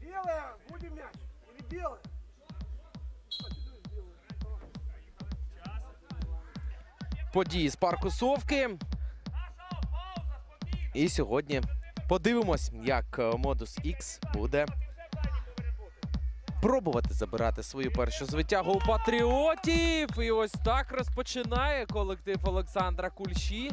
Белая, будем мяч. Или белая? Події з парку Совки. І сьогодні подивимось, як е, Модус X буде пробувати забирати свою першу звитягу у патріотів. І ось так розпочинає колектив Олександра Кульші.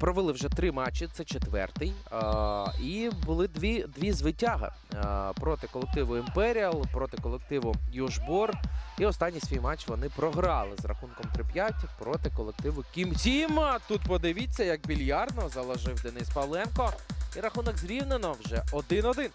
Провели вже три матчі, це четвертий. І були дві, дві звитяги проти колективу Імперіал, проти колективу Южбор. І останній свій матч вони програли з рахунком 3-5 проти колективу Кім Тім. Тут подивіться, як більярдно заложив Денис Павленко. І рахунок зрівнено вже 1-1.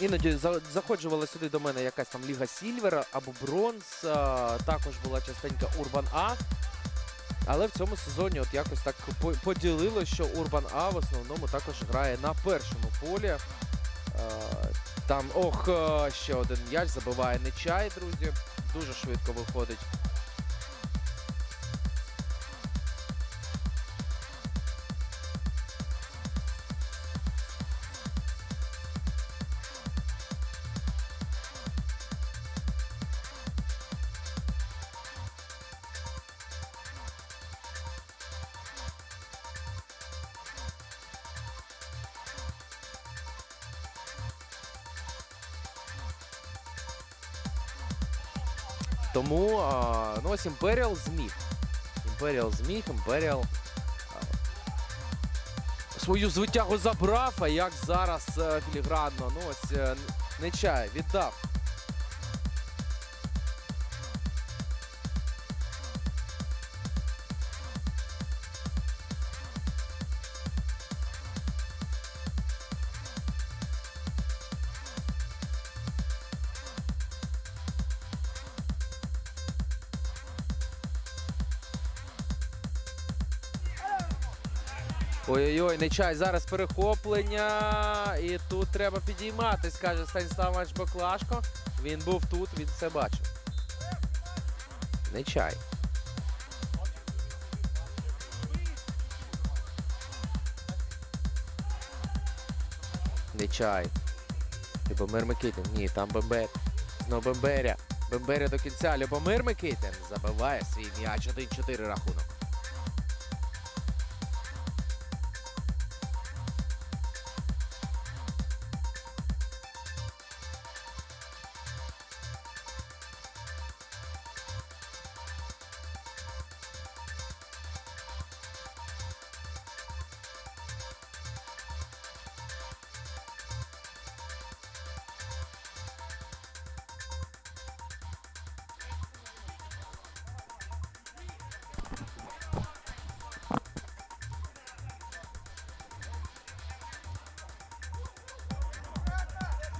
Іноді заходжувала сюди до мене якась там Ліга Сільвера або Бронз. Також була частенька Урбан А. Але в цьому сезоні от якось так по- поділилось, що Урбан А в основному також грає на першому полі. Там, ох, ще один м'яч забиває Нечай, друзі. Дуже швидко виходить. Тому а, ну ось Імперіал зміг. Імперіал зміг, Імперіал свою звитягу забрав, а як зараз е, філігранно. Ну ось е, Нечай віддав. Ой-ой-ой, Нечай, зараз перехоплення. І тут треба підійматись, каже Станіслав Мач Баклашко. Він був тут, він все бачив. Нечай. Нечай. Любомир Микитин. Ні, там Бембер. Знов Бемберя. Бемберя до кінця. Любомир Микитин забиває свій м'яч. 1-4 рахунок.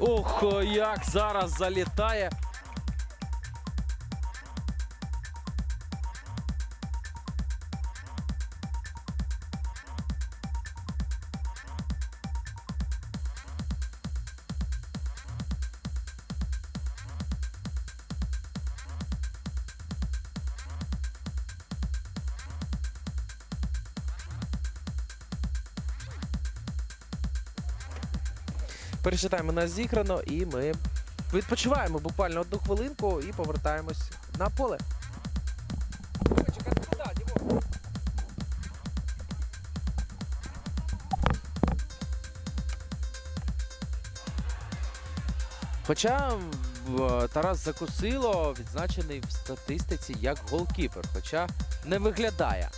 Ох, як зараз залітає. Перечитаємо нас зіграно і ми відпочиваємо буквально одну хвилинку і повертаємось на поле. Хоча Тарас Закусило відзначений в статистиці як голкіпер, хоча не виглядає.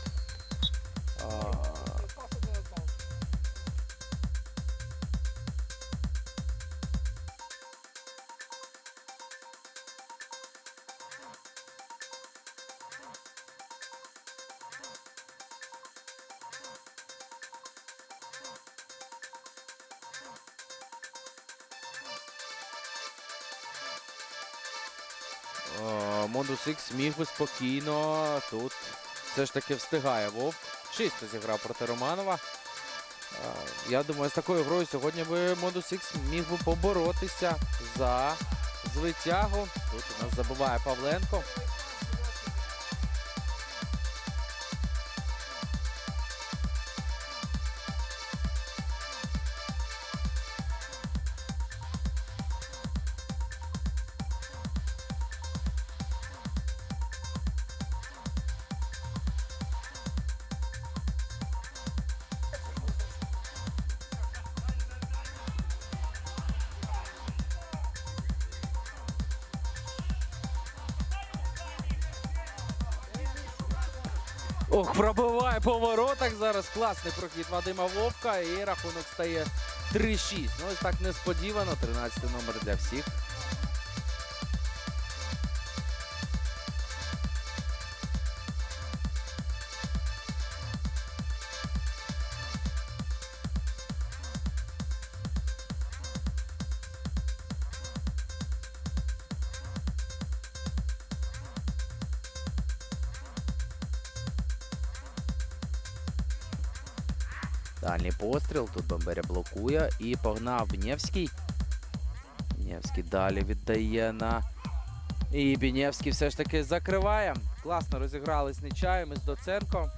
О, Модус Ікс міг би спокійно. Тут все ж таки встигає Вовк. Чисто зіграв проти Романова. Я думаю, з такою грою сьогодні би Модус Ікс міг би поборотися за звитягу. Тут у нас забиває Павленко. Ох, пробиває по воротах зараз. Класний прохід Вадима Вовка. І рахунок стає 3-6. Ну ось так несподівано. 13 номер для всіх. Дальній постріл. Тут Бомберя блокує. І погнав Бінєвський. Бінєвський далі віддає на. І Бінєвський все ж таки закриває. Класно розіграли з Нечаєм із Доценко.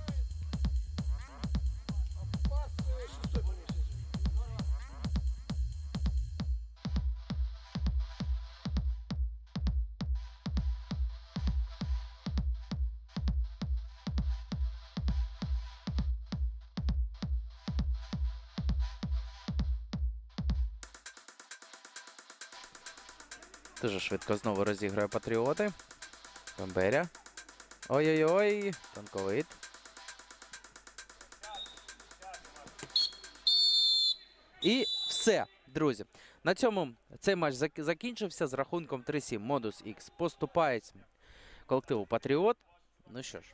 Дуже швидко знову розіграє Патріоти. Бомберя. Ой-ой-ой. Танковит. І все, друзі. На цьому цей матч закінчився з рахунком 3-7. Модус X поступається колективу Патріот. Ну що ж,